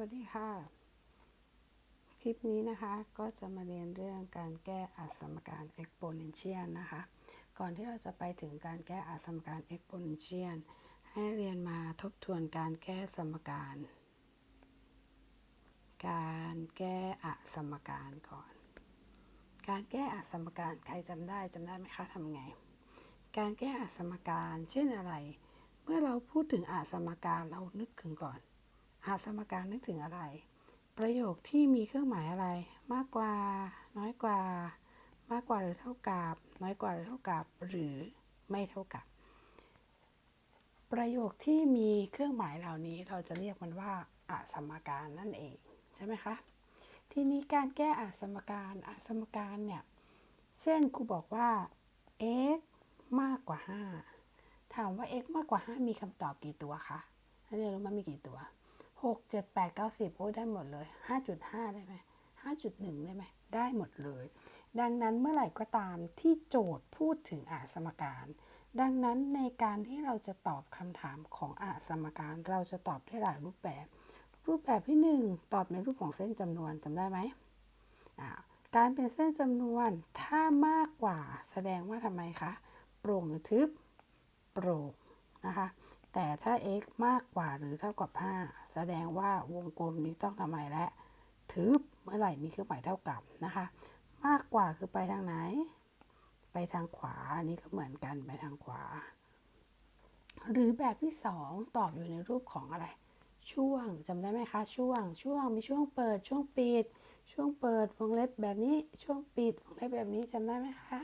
วัสดีค่ะ คลิปนี้นะคะก็จะมาเรียนเรื่องการแก้อัสมการ exponential นะคะ ก่อนที่เราจะไปถึงการแก้อัสมการ exponential ให้เรียนมาทบทวนการแก้สมการ การแก้อัสมการก่อน การแก้อัสมการใครจำได้จำได้ไหมคะทำไง การแก้อัสมการเช่นอะไร เมื่อเราพูดถึงอัสมการเรานึกถึงก่อน อาสมการนึกถึงอะไร ประโยคที่มีเครื่องหมายอะไร มากกว่า น้อยกว่า มากกว่าหรือเท่ากับ น้อยกว่าหรือเท่ากับ หรือไม่เท่ากับ ประโยคที่มีเครื่องหมายเหล่านี้เราจะเรียกมันว่าอาสมการนั่นเองใช่ไหมคะทีนี้การแก้อาสมการอาสมการเนี่ยเช่นครูบอกว่า x มากกว่า 5 ถามว่า x มากกว่า 5 มีคำตอบกี่ตัวคะนักเรียนรู้มันมีกี่ตัว หกเจ็ดแปดเก้าสิบโอ้ได้หมดเลยห้าจุดห้าได้ไหมห้าจุดหนึ่งได้ไหมได้หมดเลย ดังนั้นเมื่อไหร่ก็ตามที่โจทย์พูดถึงอาสมการ ดังนั้นในการที่เราจะตอบคำถามของอาสมการ เราจะตอบได้หลายรูปแบบ รูปแบบที่ 1 ตอบในรูปของเส้นจำนวนจำได้ไหมการเป็นเส้นจำนวนถ้ามากกว่าแสดงว่าทำไมคะโปร่งหรือทึบโปร่งนะคะ แต่ถ้า x มากกว่าหรือเท่ากับ 5 แสดงว่าวงกลมนี้ต้องทำไมและทึบเมื่อไหร่มีเครื่องหมายเท่ากับนะคะ มากกว่าคือไปทางไหน ไปทางขวาอันนี้ก็เหมือนกันไปทางขวา หรือแบบที่ 2 ตอบอยู่ในรูปของอะไร ช่วงจำได้ไหมคะ ช่วงช่วงมีช่วงเปิด ช่วงปิด ช่วงเปิดวงเล็บแบบนี้ช่วงปิดวงเล็บแบบนี้จำได้ไหมคะ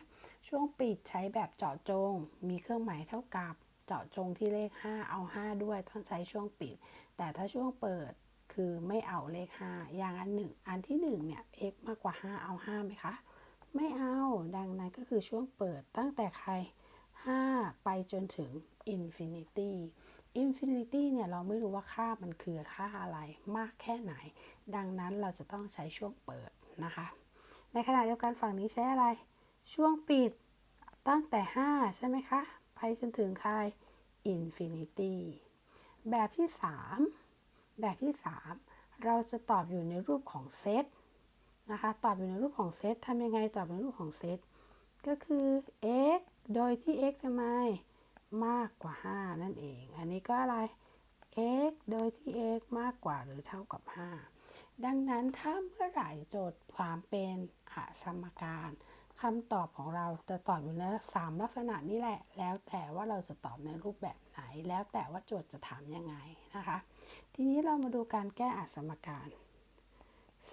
ช่วงปิดใช้แบบเจาะจง มีเครื่องหมายเท่ากับ เจาะจงที่เลข 5 เอา 5 ด้วยต้องใช้ช่วงปิด แต่ถ้าช่วงเปิดคือไม่เอาเลข 5 อย่างอันหนึ่งอันที่1เนี่ย x มากกว่า 5 เอา 5 ไหมคะ ไม่เอาดังนั้นก็คือช่วงเปิดตั้งแต่ใคร 5 ไปจนถึง infinity infinity เนี่ยเราไม่รู้ว่าค่ามันคือค่าอะไรมากแค่ไหน ดังนั้นเราจะต้องใช้ช่วงเปิดนะคะ ในขณะเดียวกันฝั่งนี้ใช้อะไร ช่วงปิดตั้งแต่ 5 ใช่ไหมคะ ไปจนถึงใคร infinity แบบที่ 3 แบบที่ 3 เราจะตอบอยู่ในรูปของเซตนะคะ ตอบอยู่ในรูปของเซตทำยังไงตอบในรูปของเซตก็คือ x โดยที่ x ทำไมมากกว่า 5 นั่นเอง อันนี้ก็อะไร x โดยที่ x มากกว่าหรือเท่ากับ 5 ดังนั้นถ้าเมื่อไหร่โจทย์ความเป็นอสมการ คำตอบของเราจะตอบอยู่ในสามลักษณะนี้แหละ แล้วแต่ว่าเราจะตอบในรูปแบบไหน แล้วแต่ว่าโจทย์จะถามยังไงนะคะ ทีนี้เรามาดูการแก้อัสมการ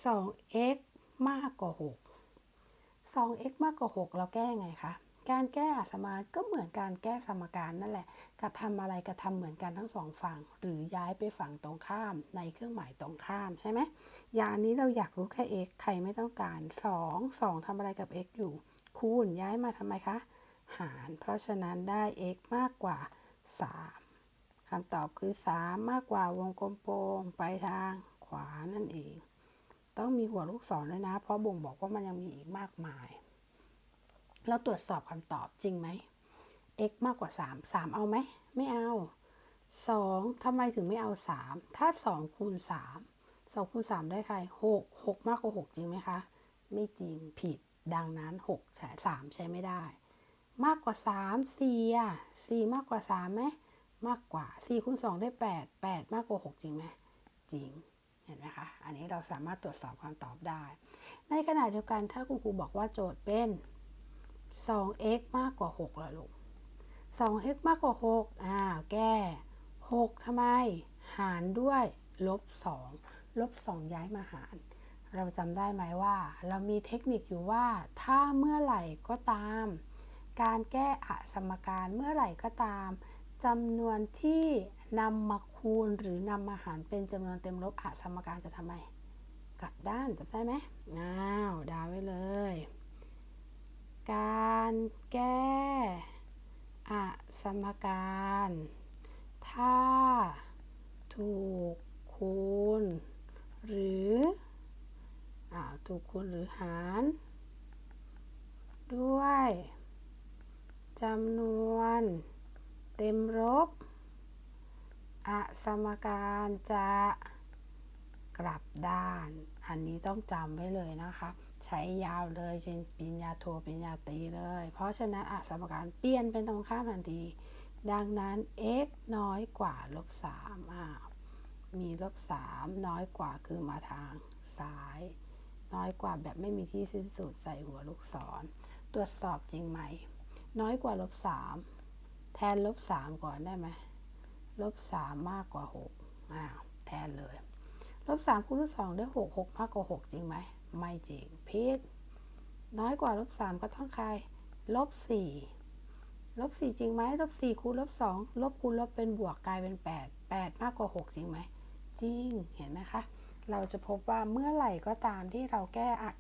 2x มากกว่า 6 2x มากกว่า 6 เราแก้ยังไงคะ การแก้อสมการก็เหมือนการแก้สมการนั่นแหละ กระทำอะไรกระทำเหมือนกันทั้งสองฝั่ง หรือย้ายไปฝั่งตรงข้ามในเครื่องหมายตรงข้ามใช่ไหมอย่างนี้เราอยากรู้แค่ x ใครไม่ต้องการ 2 2ทำอะไรกับ x อยู่ คูณย้ายมาทำไมคะ หาร เพราะฉะนั้นได้ x มากกว่า 3คำตอบคือ 3 มากกว่าวงกลมโป่งไปทางขวานั่นเอง ต้องมีหัวลูกศรด้วยนะ เพราะบ่งบอกว่ามันยังมีอีกมากมาย เราตรวจสอบคำตอบจริงไหม x มากกว่า 3 3 เอาไหม ไม่เอา 2ทำไมถึงไม่เอา 3 ถ้า 2 คูณ 3 2 คูณ 3 ได้ใคร 6 6 มากกว่า 6 จริงไหมคะ ไม่จริงผิดดังนั้น6ใช้3ใช้ไม่ได้ มากกว่า 3 4อะ4มากกว่า3ไหมมากกว่า 4คูณ2ได้ 8 8 มากกว่า 6 จริงไหมจริงเห็นไหมคะ อันนี้เราสามารถตรวจสอบคำตอบได้ ในขณะเดียวกันถ้าคุณครูบอกว่าโจทย์เป็น 2x มากกว่า6ละลูก 2x มากกว่า 6อ้าวแก้ 6ทำไม หารด้วยลบ 2 ลบ 2 ย้ายมาหาร เราจำได้ไหมว่า เรามีเทคนิคอยู่ว่า ถ้าเมื่อไหร่ก็ตาม การแก้อสมการเมื่อไหร่ก็ตามจำนวนที่นำมาคูณหรือนำมาหารเป็นจำนวนเต็มลบอสมการจะทำไมกลับด้านจำได้ไหมอ้าวดาวไว้เลย การแก้อสมการ ถ้า ถูกคูณ หรืออถูกคูณหรือหาร ด้วยจำนวน เต็มลบอสมการจะกลับด้าน อันนี้ต้องจำไว้เลยนะคะ ใช้ยาวเลยจนปริญญาโทปริญญาตรีเลย เพราะฉะนั้นอะสมการเปลี่ยนเป็นตรงข้ามทันที ดังนั้น x น้อยกว่าลบ3อ่ามีลบ3น้อยกว่าคือมาทางซ้าย น้อยกว่าแบบไม่มีที่สิ้นสุดใส่หัวลูกศร ตรวจสอบจริงไหม น้อยกว่าลบ3แทนลบ3ก่อนได้ไหมลบ3มากกว่า6อ้าวแทนเลยลบ3คูณลบ2ได้6 6มากกว่า6จริงไหม ไม่จริงพิษน้อยกว่าลบ3ก็ต้องใครลบ4ลบ4จริงไหมลบ4คูณลบ2ลบคูณลบเป็นบวกกลายเป็น8 8มากกว่า6จริงไหมจริงเห็นไหมคะ เราจะพบว่าเมื่อไหร่ก็ตามที่เราแก้อะ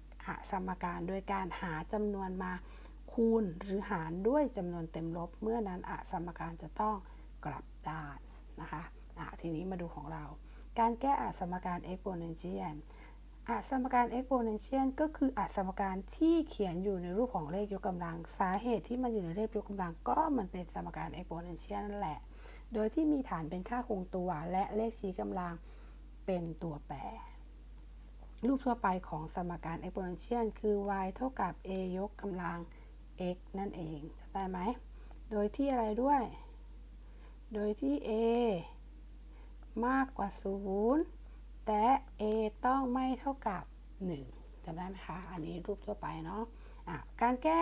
สมการโดยการหาจำนวนมาคูณหรือหารด้วยจำนวนเต็มลบ เมื่อนั้นอะสมการจะต้องกลับด้านนะคะะทีนี้มาดูของเรา การแก้อะสมการ exponential อะสมการ exponential ก็คืออะสมการที่เขียนอยู่ในรูปของเลขยกกำลัง สาเหตุที่มันอยู่ในเลขยกกำลัง ก็มันเป็นสมการ exponential นั่นแหละ โดยที่มีฐานเป็นค่าคงตัวและเลขชี้กำลังเป็นตัวแปร รูปทั่วไปของสมการ exponential คือ y เท่ากับ a ยกกำลัง x นั่นเองจำได้ไหม โดยที่อะไรด้วย โดยที่ a มากกว่า 0 แต่ a ต้องไม่เท่ากับ 1จำได้ไหมคะ อันนี้รูปทั่วไปเนาะะการแก้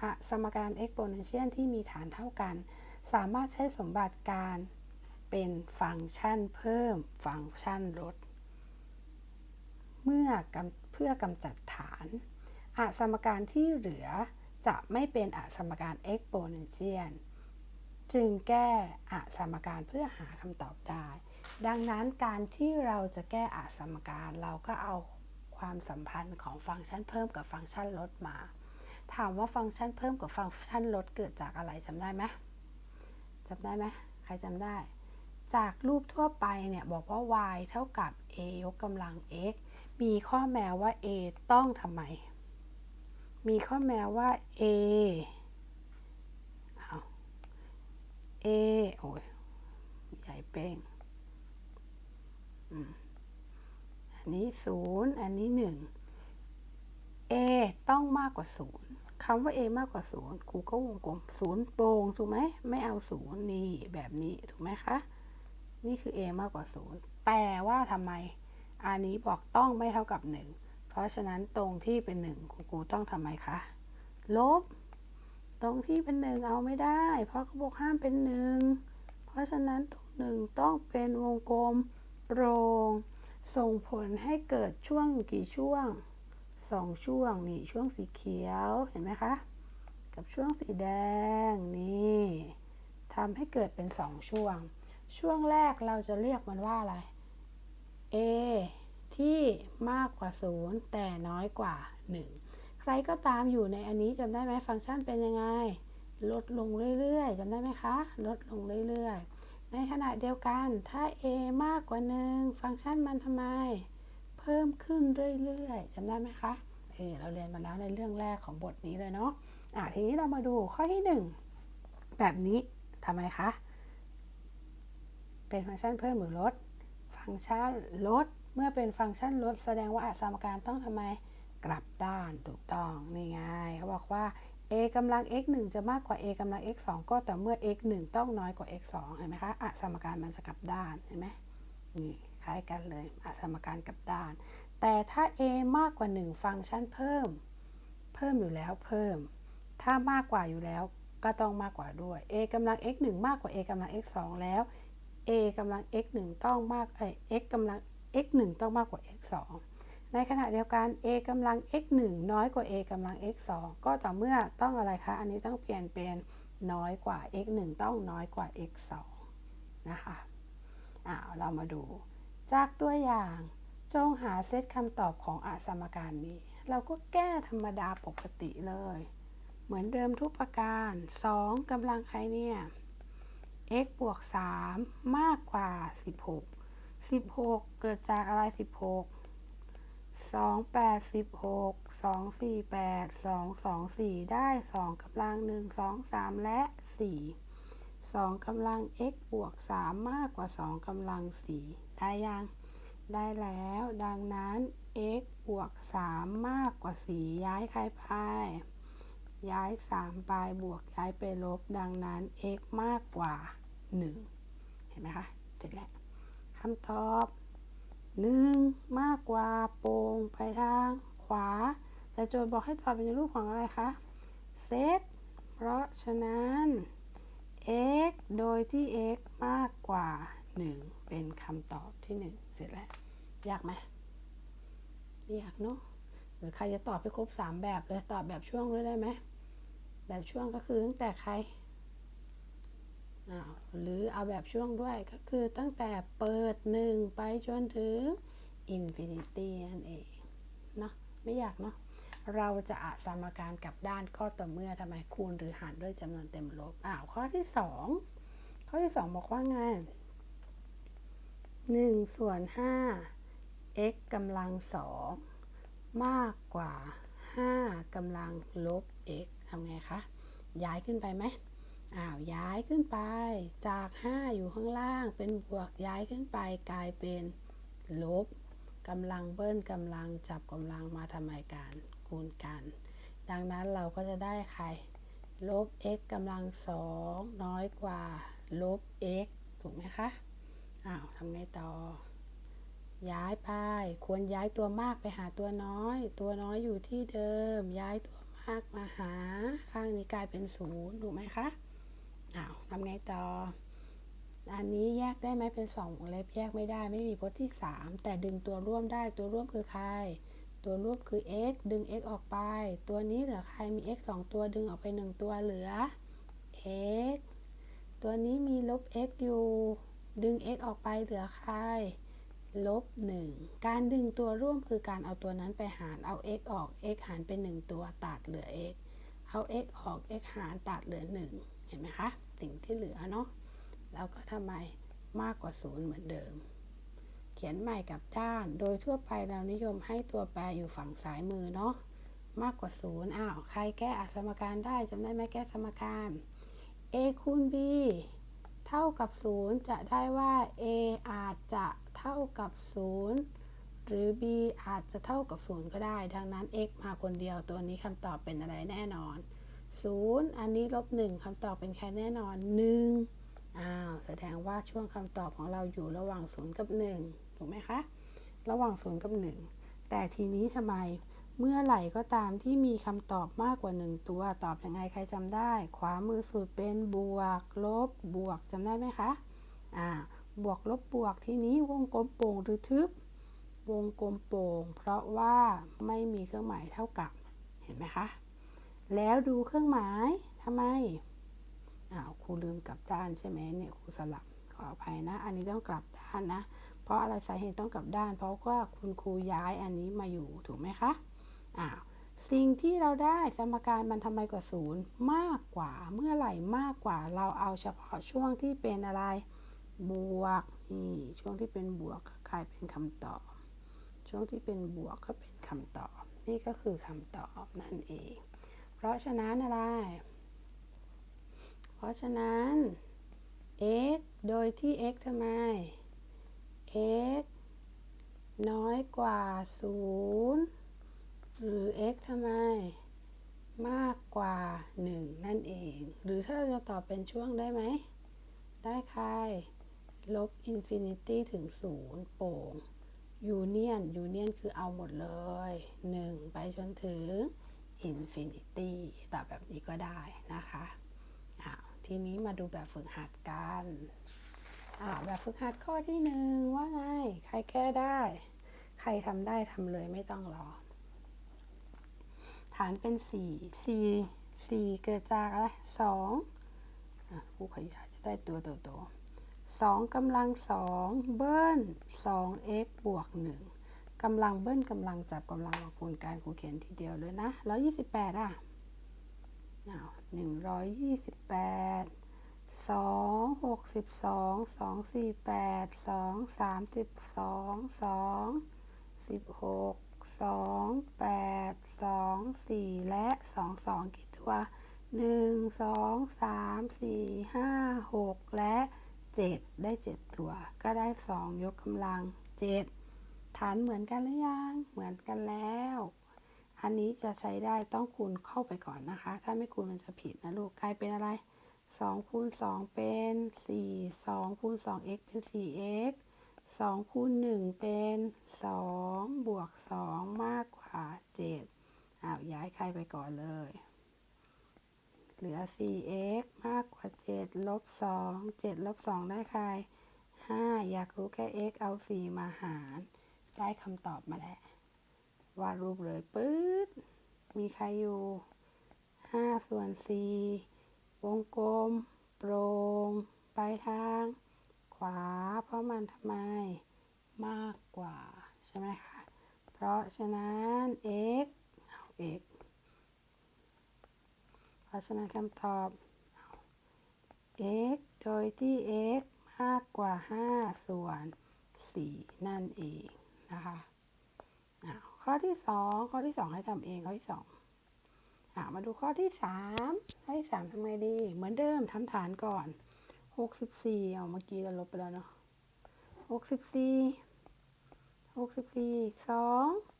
อะสมการ exponential ที่มีฐานเท่ากัน สามารถใช้สมบัติการเป็นฟังก์ชันเพิ่มฟังก์ชันลด เมื่อกเพื่อกำจัดฐานอสมการที่เหลือจะไม่เป็นอสมการ exponential จึงแก้อะสมการเพื่อหาคำตอบได้ ดังนั้นการที่เราจะแก้อะสมการเราก็เอาความสัมพันธ์ของฟังก์ชันเพิ่มกับฟังก์ชันลดมา ถามว่าฟังก์ชันเพิ่มกับฟังก์ชันลดเกิดจากอะไรจำได้ไหมจำได้ไหมใครจำได้ จากรูปทั่วไปเนี่ยบอกว่า y เท่ากับ a ยกกำลัง x มีข้อแม้ว่า a ต้องทำไม มีข้อแม้ว่า a เอา a โอ้ยใหญ่เป้ง อันนี้ศูนย์อันนี้หนึ่ง a ต้องมากกว่าศูนย์คำว่า a มากกว่าศูนย์ครูก็วงกลมศูนย์โปร่งถูกไหมไม่เอาศูนย์นี่แบบนี้ถูกไหมคะ นี่คือ a มากกว่าศูนย์แต่ว่าทำไม อันนี้บอกต้องไม่เท่ากับ1เพราะฉะนั้นตรงที่เป็น1ครูครูต้องทำไมคะ ลบ ตรงที่เป็น1เอาไม่ได้ เพราะเขาบอกห้ามเป็น1เพราะฉะนั้นตรงหนึ่งต้องเป็นวงกลม โปร่งส่งผลให้เกิดช่วงกี่ช่วงสองช่วงนี่ช่วงสีเขียวเห็นไหมคะ กับช่วงสีแดงนี่ทำให้เกิดเป็นสองช่วง ช่วงแรกเราจะเรียกมันว่าอะไร a ที่มากกว่า 0 แต่น้อยกว่า 1 ใครก็ตามอยู่ในอันนี้จำได้ไหมฟังก์ชันเป็นยังไง ลดลงเรื่อยๆจำได้ไหมคะ ลดลงเรื่อยๆ ในขณะเดียวกันถ้า a มากกว่า 1 ฟังก์ชันมันทำไม เพิ่มขึ้นเรื่อยๆจำได้ไหมคะเออเราเรียนมาแล้วในเรื่องแรกของบทนี้เลยเนาะอะทีนี้เรามาดูข้อที่ 1 แบบนี้ทำไมคะ เป็นฟังก์ชันเพิ่มหรือลด ฟังก์ชันลด เมื่อเป็นฟังก์ชันลด แสดงว่าอะสมการต้องทำไมกลับด้านถูกต้องนี่ไงเขาบอกว่า a กำลัง x 1จะมากกว่า a กำลัง x 2ก็แต่เมื่อ x 1ต้องน้อยกว่า x 2เห็นไหมคะอะสมการมันจะกลับด้านเห็นไหมนี่คล้ายกันเลยอะสมการกลับด้าน แต่ถ้า a มากกว่า 1 ฟังก์ชันเพิ่ม เพิ่มอยู่แล้วเพิ่ม ถ้ามากกว่าอยู่แล้วก็ต้องมากกว่าด้วย a กำลัง x 1มากกว่า a กำลัง x 2แล้ว a กำลัง x 1ต้องมากเอ้ x กำลัง x 1ต้องมากกว่า x 2 ในขณะเดียวกัน a กำลัง x 1น้อยกว่า a กำลัง x 2ก็ต่อเมื่อต้องอะไรคะ อันนี้ต้องเปลี่ยนเป็นน้อยกว่า x 1ต้องน้อยกว่า x 2นะคะอ้าวเรามาดู จากตัวอย่าง จงหาเซตคำตอบของอสมการนี้ เราก็แก้ธรรมดาปกติเลย เหมือนเดิมทุกประการ 2กำลังใครเนี่ย x บวก 3 มากกว่า 16 16 เกิดจากอะไร 16 2 8 16 2 4 8 2 2 4ได้2กำลัง1 2 3และ4 2กำลัง x บวก3มากกว่า2กำลัง4ได้ยัง ได้แล้ว ดังนั้น x บวก3มากกว่า4ย้ายใครไป ย้าย 3 ไปบวกย้ายไปลบ ดังนั้น x มากกว่า 1 เห็นไหมคะ เสร็จแล้วคำตอบ 1มากกว่าโป่งไปทางขวา แต่โจทย์บอกให้ตอบเป็นรูปของอะไรคะเซตเพราะฉะนั้น x โดยที่ x มากกว่า 1 เป็นคำตอบที่ 1 เสร็จแล้ว ยากไหมไม่ยากเนาะหรือใครจะตอบให้ครบ 3 แบบเลย ตอบแบบช่วงด้วยได้ไหม แบบช่วงก็คือตั้งแต่ใคร หรือเอาแบบช่วงด้วยก็คือตั้งแต่เปิด 1 ไปจนถึง infinity นั่นเองเนาะไม่อยากเนาะเราจะอะสมการกลับด้านก็ต่อเมื่อทำไมคูณหรือหารด้วยจำนวนเต็มลบอ้าวข้อที่ 2 ข้อที่ 2 บอกว่าไง1ส่วน5 x กำลัง 2 มากกว่า 5กำลังลบ x ทำไงคะ ย้ายขึ้นไปไหม อ้าวย้ายขึ้นไป จาก 5 อยู่ข้างล่างเป็นบวกย้ายขึ้นไปกลายเป็นลบกำลังเบิ้ลกำลังจับกำลังมาทำไมการคูณกัน ดังนั้นเราก็จะได้ใคร ลบ x กำลัง2น้อยกว่า ลบ x ถูกไหมคะ อ้าวทำไงต่อ ย้ายไป ควรย้ายตัวมากไปหาตัวน้อย ตัวน้อยอยู่ที่เดิม ย้ายตัวมากมาหา ข้างนี้กลายเป็นศูนย์ถูกไหมคะ อ้าวทำไงต่อ อันนี้แยกได้ไหมเป็นสองวงเล็บแยกไม่ได้ ไม่มีพจน์ที่ 3 แต่ดึงตัวร่วมได้ตัวร่วมคือใคร ตัวร่วมคือ x ดึง x ออกไป ตัวนี้เหลือใครมี x 2 ตัวดึงออกไป 1 ตัวเหลือ x ตัวนี้มีลบ x อยู่ ดึง x ออกไปเหลือใคร ลบ 1 การดึงตัวร่วมคือการเอาตัวนั้นไปหารเอา x ออก x หารเป็น 1 ตัวตัดเหลือ x เอา x ออก x หารตัดเหลือ 1 เห็นไหมคะ สิ่งที่เหลือเนาะแล้วก็ทำไมมากกว่า0เหมือนเดิม เขียนใหม่กับด้าน โดยทั่วไปเรานิยมให้ตัวแปรอยู่ฝั่งซ้ายมือเนาะมากกว่า0อ้าวใครแก้อสมการได้จำได้ไหมแก้สมการ a คูณ b เท่ากับ 0 จะได้ว่า a อาจจะเท่ากับ 0 หรือ b อาจจะเท่ากับ 0 ก็ได้ ดังนั้น x มาคนเดียวตัวนี้คำตอบเป็นอะไรแน่นอน 0 อันนี้ลบ1คำตอบเป็นใครแน่นอน 1 อ้าว แสดงว่าช่วงคำตอบของเราอยู่ระหว่าง 0 กับ 1 ถูกไหมคะ ระหว่าง 0 กับ 1 แต่ทีนี้ทำไมเมื่อไหร่ก็ตามที่มีคำตอบมากกว่า 1 ตัวตอบอยังไงใครจำได้ ขวามือสุดเป็นบวก ลบ บวกจำได้ไหมคะ อ่า บวกลบบวกทีนี้วงกลมโป่งหรือทึบ วงกลมโป่ง เพราะว่าไม่มีเครื่องหมายเท่ากับ เห็นไหมคะ แล้วดูเครื่องหมายทำไมอ้าวครูลืมกลับด้านใช่ไหมเนี่ยครูสลับขออภัยนะ อันนี้ต้องกลับด้านนะ เพราะอะไรสาเหตุต้องกลับด้าน เพราะว่าคุณครูย้ายอันนี้มาอยู่ถูกไหมคะอ้าวสิ่งที่เราได้สมการมันทำไมกว่าศูนย์มากกว่าเมื่อไหร่มากกว่าเราเอาเฉพาะช่วงที่เป็นอะไร บวกนี่ช่วงที่เป็นบวกก็กลายเป็นคำตอบ ช่วงที่เป็นบวกก็เป็นคำตอบ นี่ก็คือคำตอบนั่นเอง เพราะฉะนั้นอะไร เพราะฉะนั้น x โดยที่ x ทำไม x น้อยกว่า 0 หรือ x ทำไม มากกว่า 1 นั่นเอง หรือถ้าเราจะตอบเป็นช่วงได้ไหม ได้ใคร ลบอินฟินิตี้ถึง 0 โป่งยูเนียนยูเนียนคือเอาหมดเลย 1 ไปจนถึง infinity ตอบแบบนี้ก็ได้นะคะทีนี้มาดูแบบฝึกหัดกันแบบฝึกหัดข้อที่หนึ่งว่าไง ใครแก้ได้ ใครทำได้ทำเลยไม่ต้องรอ ฐานเป็นสี่สี่เกิดจากอะไรสองผู้ขยายจะได้ตัวโตๆสองกำลังสองเบิ้ลสองเอ็กบวกหนึ่ง กำลังเบิ้ลกำลังจับกำลังมาคูณการครูเขียนทีเดียวเลยนะร้อยยี่สิบแปดอะหนึ่งร้อยยี่สิบแปดสองหกสิบสองสองสี่แปดสองสามสิบสองสองสิบหกสองแปดสองสี่และสองสองกี่ตัวหนึ่งสองสามสี่ห้าหกและเจ็ดได้เจ็ดตัว ก็ได้สองยกกำลังเจ็ด ฐานเหมือนกันหรือยัง เหมือนกันแล้ว อันนี้จะใช้ได้ต้องคูณเข้าไปก่อนนะคะ ถ้าไม่คูณมันจะผิดนะลูกกลายเป็นอะไร2คูณ2เป็น4 2คูณ 2x เป็น 4x 2คูณ1เป็น2บวก 2 มากกว่า 7อ้าวย้ายใครไปก่อนเลย เหลือ 4x มากกว่า 7 ลบ 2 7 ลบ 2 ได้ใคร 5 อยากรู้แค่ x เอา 4 มาหาร ได้คำตอบมาแล้ววาดรูปเลยปื๊ดมีใครอยู่5ส่วน4วงกลม โปร่งไปทาง ขวา เพราะมันทำไมมากกว่า ใช่ไหมคะ เพราะฉะนั้น x เอา x เพราะฉะนั้นคำตอบ x โดยที่ x มากกว่า 5 ส่วน 4 นั่นเอง นะคะข้อที่2ข้อที่2ให้ทำเองข้อที่2อ่ามาดูข้อที่3ข้อที่3ทำไงดี เหมือนเดิมทำฐานก่อน64เอาเมื่อกี้เราลบไปแล้วเนาะ64 64 2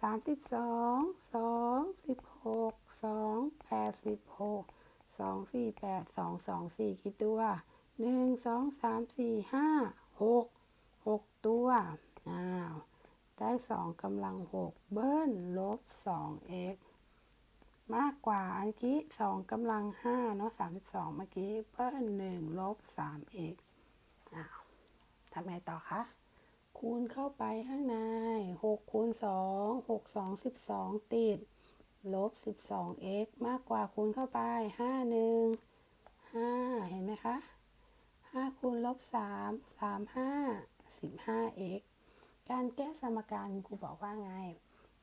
32 2 16 2 86 2 4 8 2 2 4กี่ตัว1 2 3 4 5 6 6ตัว อ้าว ได้ 2กำลัง 6 เบิ้ลลบ 2x มากกว่าอันกี้2กำลัง5เนาะ32 เมื่อกี้ เบิ้ล1ลบ 3x อ้าวทำไงต่อคะ คูณเข้าไปข้างใน 6 คูณ 2 6 2 12 ติด ลบ 12x มากกว่าคูณเข้าไป 5 1 5 เห็นไหมคะ 5 คูณลบ 3 3 5 15x การแก้สมการครูบอกว่าไง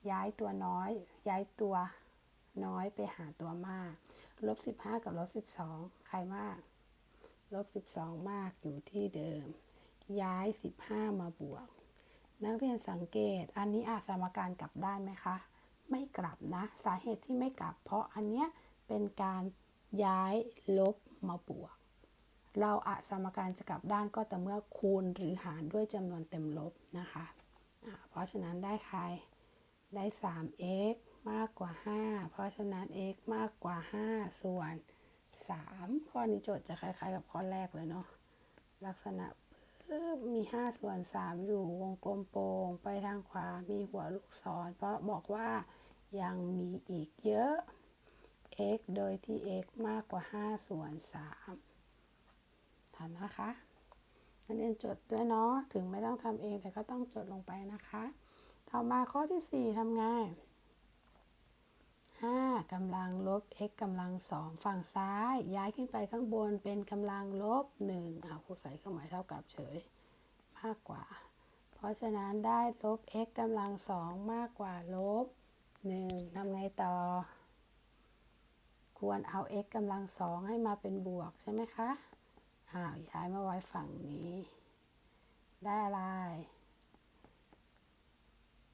ย้ายตัวน้อย ย้ายตัวน้อยไปหาตัวมากลบ15 กับลบ12 ใครมากลบ12 มากอยู่ที่เดิม ย้าย 15 มาบวก นักเรียนสังเกตอันนี้อาสมการกลับได้ไหมคะ ไม่กลับนะ สาเหตุที่ไม่กลับ เพราะอันเนี้ยเป็นการย้ายลบมาบวก เราอะสมการจะกลับด้านก็แต่เมื่อคูณหรือหารด้วยจำนวนเต็มลบนะคะะเพราะฉะนั้นได้ใครได้ 3x มากกว่า 5 เพราะฉะนั้น x มากกว่า 5 ส่วน 3 ข้อนี้โจทย์จะคล้าย ๆ กับข้อแรกเลยเนาะลักษณะมี 5 ส่วน 3 อยู่วงกลมโปร่งไปทางขวามีหัวลูกศร เพราะบอกว่ายังมีอีกเยอะ x โดยที่ x มากกว่า 5 ส่วน 3 ทันนะคะนักเรียนจดด้วยเนาะถึงไม่ต้องทำเองแต่ก็ต้องจดลงไปนะคะ ต่อมาข้อที่ 4ทำไง5กำลังลบ x กำลัง2ฝั่งซ้าย ย้ายขึ้นไปข้างบนเป็นกำลังลบ1เอาครูใส่เครื่องหมายเท่ากับเฉย มากกว่า เพราะฉะนั้นได้ลบ x กำลัง2มากกว่าลบ1ทำไงต่อ ควรเอา x กำลัง2ให้มาเป็นบวกใช่ไหมคะ อ้าวย้ายมาไว้ฝั่งนี้ ได้อะไร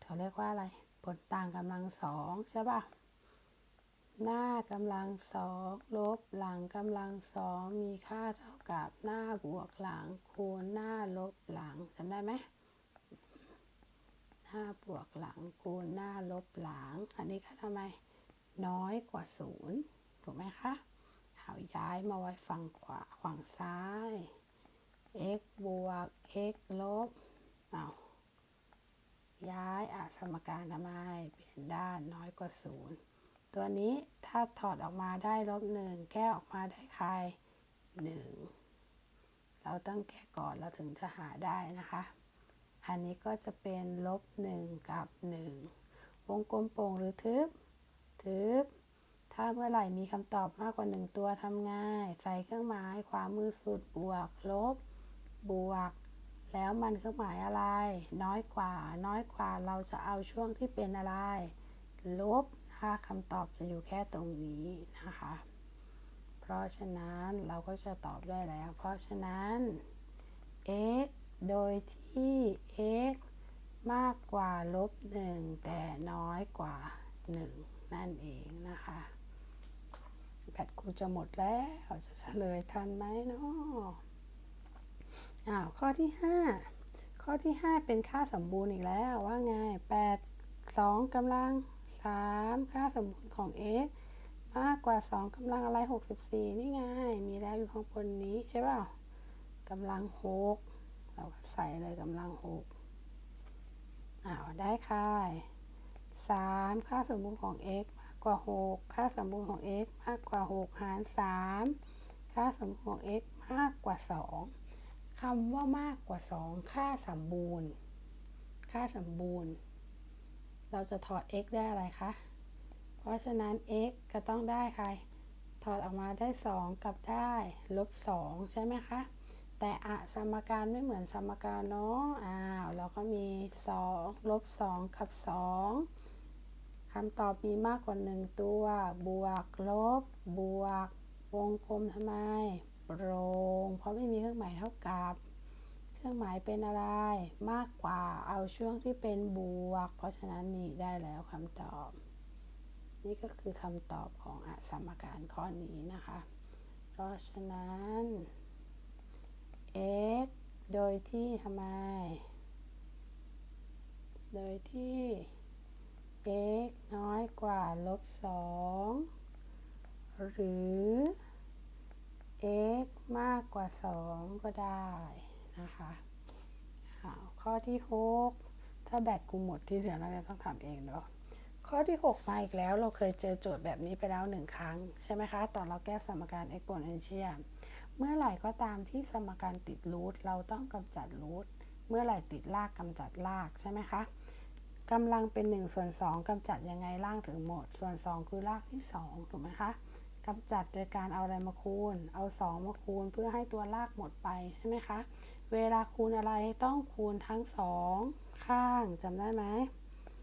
เขาเรียกว่าอะไร ผลต่างกำลังสองใช่ป่ะ หน้ากำลังสองลบหลังกำลังสองมีค่าเท่ากับหน้าบวกหลังคูณหน้าลบหลังจำได้ไหมหน้าบวกหลังคูณหน้าลบหลัง อันนี้ก็ทำไมน้อยกว่าศูนย์ถูกไหมคะ เอาย้ายมาไว้ฝั่งขวาฝั่งซ้าย x บวก x ลบเอาย้ายอะสมการทำไมเปลี่ยนด้านน้อยกว่าศูนย์ตัวนี้ถ้าถอดออกมาได้ลบหนึ่งแก้ออกมาได้ใครหนึ่งเราต้องแก้ก่อนเราถึงจะหาได้นะคะ อันนี้ก็จะเป็นลบหนึ่งกับหนึ่งวงกลมโป่งหรือทึบ ทึบ ถ้าเมื่อไหร่มีคำตอบมากกว่าหนึ่งตัวทำง่าย ใส่เครื่องหมาย ขวามือสุด บวก ลบ บวก แล้วมันเครื่องหมายอะไร น้อยกว่า น้อยกว่า เราจะเอาช่วงที่เป็นอะไร ลบนะคะคำตอบจะอยู่แค่ตรงนี้นะคะ เพราะฉะนั้นเราก็จะตอบได้แล้ว เพราะฉะนั้น x โดยที่ x มากกว่าลบ1แต่น้อยกว่า 1 นั่นเองนะคะ แบตครูจะหมดแล้วจะเฉลยทันไหมเนาะอ้าวข้อที่ 5 ข้อที่ 5 เป็นค่าสมบูรณ์อีกแล้วว่าไง 8 2กำลัง 3 ค่าสมบูรณ์ของ x มากกว่า 2กำลังอะไร 64 นี่ไง มีแล้วอยู่ข้างบนนี้ใช่เปล่ากำลัง 6 เราก็ใส่เลยกำลัง 6อ้าวได้ค่า3ค่าสมบูรณ์ของ x กกว่า 6 ค่าสมบูรณ์ของ x มากกว่า 6 หาร 3 ค่าสมบูรณ์ของ x มากกว่า 2คำว่ามากกว่า 2 ค่าสมบูรณ์ ค่าสมบูรณ์ เราจะถอด x ได้อะไรคะ เพราะฉะนั้น x ก็ต้องได้ใคร ถอดออกมาได้ 2 กับได้ลบ 2 ใช่ไหมคะ แต่อะสมการไม่เหมือนสมการเนาะ อ้าว เราก็มี 2 ลบ 2 กับ 2 คำตอบมีมากกว่า1ตัว บวก ลบ บวก วงกลมทำไม โปรงเพราะไม่มีเครื่องหมายเท่ากับ เครื่องหมายเป็นอะไร มากกว่า เอาช่วงที่เป็นบวก เพราะฉะนั้นนี่ได้แล้วคำตอบ นี่ก็คือคำตอบของอสมการข้อนี้นะคะ เพราะฉะนั้น x โดยที่ทำไม โดยที่ x น้อยกว่าลบ2หรือ x มากกว่า2ก็ได้นะคะข้อที่ 6 ถ้าแบตกูหมดที่เหลือเราจะต้องทำเองเนาะข้อที่ 6 มาอีกแล้วเราเคยเจอโจทย์แบบนี้ไปแล้วหนึ่งครั้ง ใช่ไหมคะ ตอนเราแก้สมการ exponential เมื่อไหร่ก็ตามที่สมการติดรูทเราต้องกำจัดรูทเมื่อไหร่ติดรากกำจัดรากใช่ไหมคะ กำลังเป็น1ส่วน2กำจัดยังไงล่างถึงหมด ส่วน 2 คือรากที่ 2 ถูกไหมคะกำจัดโดยการเอาอะไรมาคูณ เอา 2 มาคูณเพื่อให้ตัวรากหมดไปใช่ไหมคะ เวลาคูณอะไรต้องคูณทั้ง 2 ข้างจำได้ไหม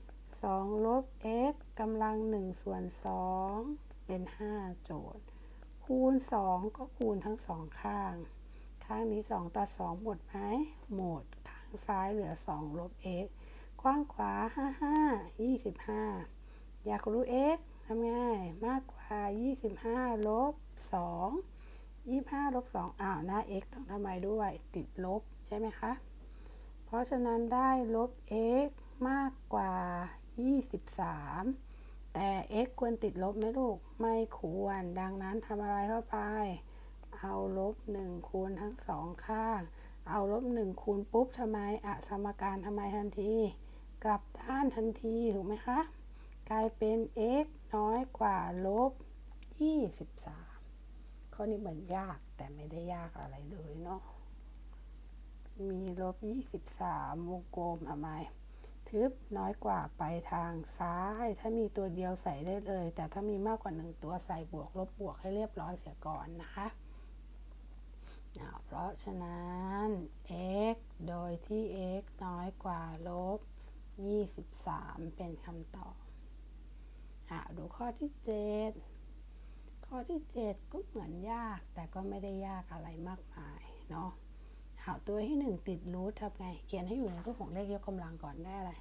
2ลบ x กำลัง1ส่วน2เป็น 5 โจทย์ คูณ 2 ก็คูณทั้งสองข้าง ข้างนี้ 2 ตัด 2 หมดไหมหมด ข้างซ้ายเหลือ 2 ลบ x กว้างขวา 55 25 อยากรู้ x ทำไงมากกว่า 25 ลบ 2 25 ลบ 2 อ้าวหน้า x ต้องทำไมด้วย ติดลบใช่ไหมคะ เพราะฉะนั้นได้ลบ x มากกว่า 23 แต่ x ควรติดลบไหมลูก ไม่ควร ดังนั้นทำอะไรเข้าไป เอาลบ 1 คูณทั้งสองข้าง เอาลบ 1 คูณปุ๊บทำไมอะสมการทำไมทันที กลับด้านทันทีถูกไหมคะ กลายเป็น x น้อยกว่าลบ 23 ข้อนี้เหมือนยากแต่ไม่ได้ยากอะไรเลยเนาะ มีลบ 23 วงกลมทำไมทึบน้อยกว่าไปทางซ้าย ถ้ามีตัวเดียวใส่ได้เลย แต่ถ้ามีมากกว่า1ตัวใส่บวกลบบวกให้เรียบร้อยเสียก่อนนะคะเพราะฉะนั้น x โดยที่ x น้อยกว่าลบ 23 เป็นคำตอบอะดูข้อที่ 7 ข้อที่ 7 ก็เหมือนยากแต่ก็ไม่ได้ยากอะไรมากมายเนาะหาตัวที่ 1 ติดรูททำไง เขียนให้อยู่ในรูปของเลขยกกำลังก่อนได้เลย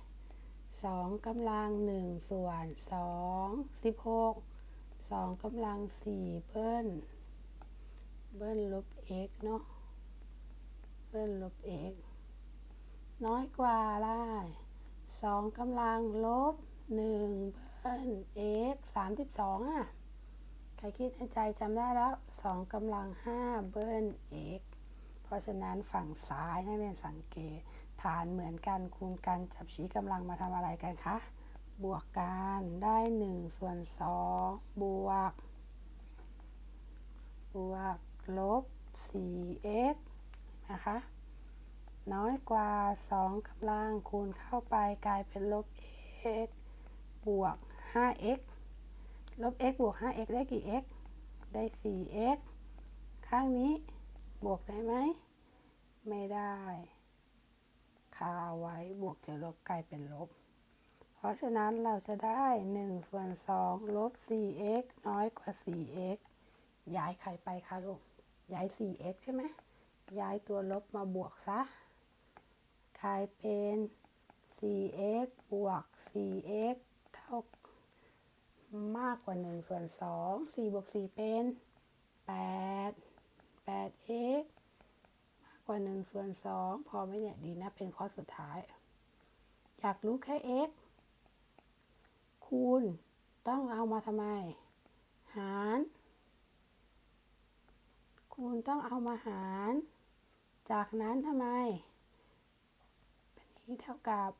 2กำลัง 1 ส่วน 2 16 2กำลัง 4 เบิ้ล เบิ้ลลบ x เนาะ เบิ้ลลบ x น้อยกว่าล่ะ 2กำลังลบ1เบิ้ล x 32อะ ใครคิดในใจจำได้แล้ว2กำลัง5เบิ้ล x เพราะฉะนั้นฝั่งซ้ายนักเรียนสังเกต ฐานเหมือนกันคูณกันจับชี้กำลังมาทำอะไรกันคะ บวกกันได้1ส่วน2บวก บวกลบ 4x นะคะ น้อยกว่า 2กำลังคูณเข้าไปกลายเป็นลบ x บวก 5x ลบ x บวก 5x ได้กี่ x ได้ 4x ข้างนี้บวกได้ไหม ไม่ได้คาไว้บวกจะลบกลายเป็นลบ เพราะฉะนั้นเราจะได้ 1 ส่วน 2 ลบ 4x น้อยกว่า 4x ย้ายใครไปคะลูก ย้าย 4x ใช่ไหมย้ายตัวลบมาบวกซะ กลายเป็น 4x บวก 4x เท่ามากกว่า 1 ส่วน 2 4 บวก 4 เป็น 8 8x มากกว่า 1 ส่วน 2 พอไหมเนี่ย ดีนะ เป็นข้อสุดท้าย อยากรู้แค่ x คูณ ต้องเอามาทำไม หาร คูณต้องเอามาหาร จากนั้นทำไม เป็นนี้เท่ากับ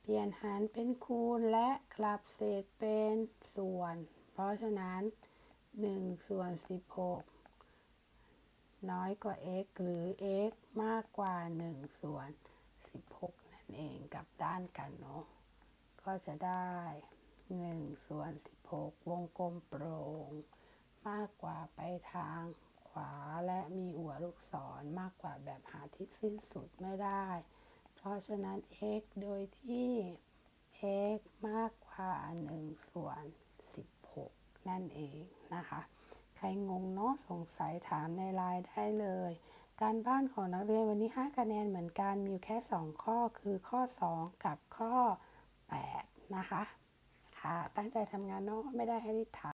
เปลี่ยนหารเป็นคูณและกลับเศษเป็นส่วน เพราะฉะนั้น1ส่วน16 น้อยกว่า x หรือ x มากกว่า 1 ส่วน 16 นั่นเองกับด้านกันเนาะก็จะได้ 1 ส่วน 16 วงกลมโปร่ง มากกว่าไปทางขวาและมีหัวลูกศรมากกว่าแบบหาที่สิ้นสุดไม่ได้ ราะฉะนั้น x โดยที่ x มากกว่า 1 ส่วน 16 นั่นเองนะคะ ใครงงเนาะสงสัยถามในไลน์ได้เลย การบ้านของนักเรียนวันนี้ 5 คะแนนเหมือนกัน มีแค่ 2 ข้อคือข้อ 2 กับข้อ 8 นะคะ ค่ะ ตั้งใจทำงานเนาะไม่ได้ให้รีบถาม